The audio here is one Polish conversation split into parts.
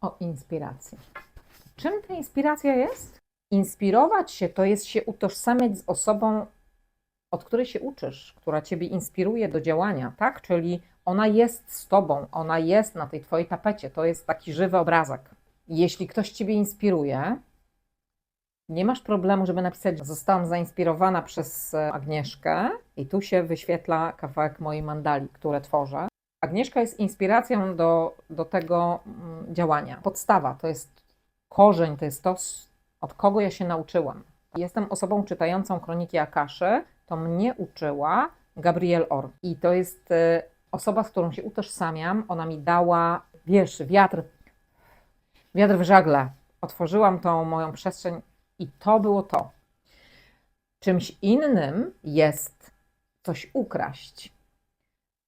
o inspiracji. Czym ta inspiracja jest? Inspirować się to jest się utożsamiać z osobą, od której się uczysz, która ciebie inspiruje do działania, tak? Czyli ona jest z tobą, ona jest na tej twojej tapecie, to jest taki żywy obrazek. Jeśli ktoś ciebie inspiruje, nie masz problemu, żeby napisać, zostałam zainspirowana przez e, Agnieszkę i tu się wyświetla kawałek mojej mandali, które tworzę. Agnieszka jest inspiracją do, do tego mm, działania. Podstawa to jest korzeń, to jest to, od kogo ja się nauczyłam. Jestem osobą czytającą kroniki Akaszy, to mnie uczyła Gabrielle Orr. I to jest e, osoba, z którą się utożsamiam. Ona mi dała, wiesz, wiatr, wiatr w żagle. Otworzyłam tą moją przestrzeń i to było to. Czymś innym jest coś ukraść.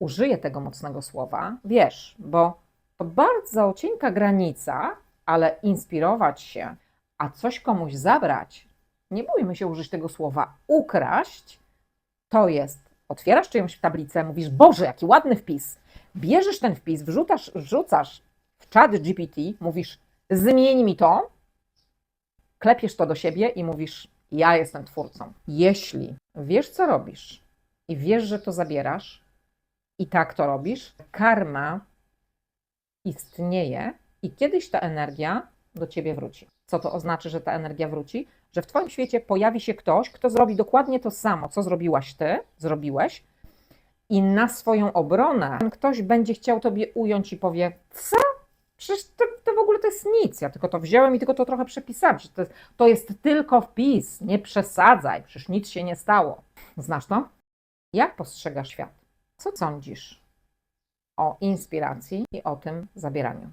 Użyję tego mocnego słowa, wiesz, bo to bardzo cienka granica, ale inspirować się, a coś komuś zabrać, nie bójmy się użyć tego słowa ukraść, to jest otwierasz czyjąś tablicę, mówisz, Boże, jaki ładny wpis. Bierzesz ten wpis, wrzucasz, wrzucasz w czat GPT, mówisz, zmień mi to, klepiesz to do siebie i mówisz: Ja jestem twórcą. Jeśli wiesz, co robisz i wiesz, że to zabierasz i tak to robisz, karma istnieje i kiedyś ta energia do ciebie wróci. Co to oznacza, że ta energia wróci? Że w twoim świecie pojawi się ktoś, kto zrobi dokładnie to samo, co zrobiłaś ty, zrobiłeś, i na swoją obronę ktoś będzie chciał tobie ująć i powie: Co? Przecież to, to w ogóle to jest nic. Ja tylko to wziąłem i tylko to trochę przepisałem. To, jest, to jest tylko wpis. Nie przesadzaj. Przecież nic się nie stało. Znasz to? Jak postrzegasz świat? Co sądzisz o inspiracji i o tym zabieraniu?